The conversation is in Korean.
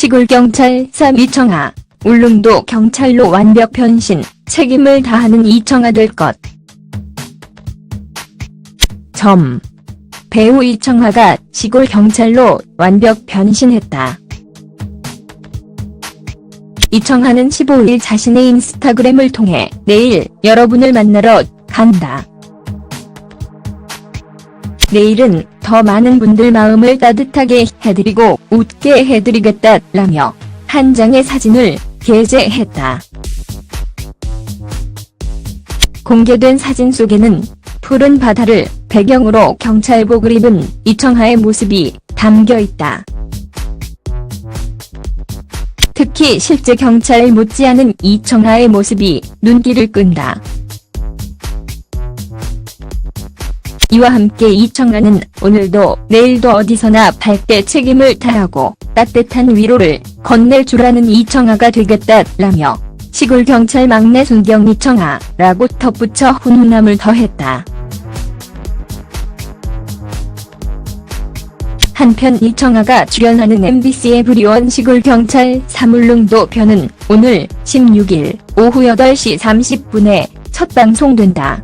시골경찰 3 이청아, 울릉도 경찰로 완벽 변신, 책임을 다하는 이청아 될 것. 점. 배우 이청아가 시골 경찰로 완벽 변신했다. 이청아는 15일 자신의 인스타그램을 통해 내일 여러분을 만나러 간다. 내일은 더 많은 분들 마음을 따뜻하게 해드리고 웃게 해드리겠다 라며 한 장의 사진을 게재했다. 공개된 사진 속에는 푸른 바다를 배경으로 경찰복을 입은 이청하의 모습이 담겨 있다. 특히 실제 경찰 못지않은 이청하의 모습이 눈길을 끈다. 이와 함께 이청하는 오늘도 내일도 어디서나 밝게 책임을 다하고 따뜻한 위로를 건넬 줄 아는 이청아가 되겠다 라며 시골 경찰 막내 순경 이청아라고 덧붙여 훈훈함을 더했다. 한편 이청아가 출연하는 MBC의 브리원 시골 경찰 사물릉도 편은 오늘 16일 오후 8시 30분에 첫 방송된다.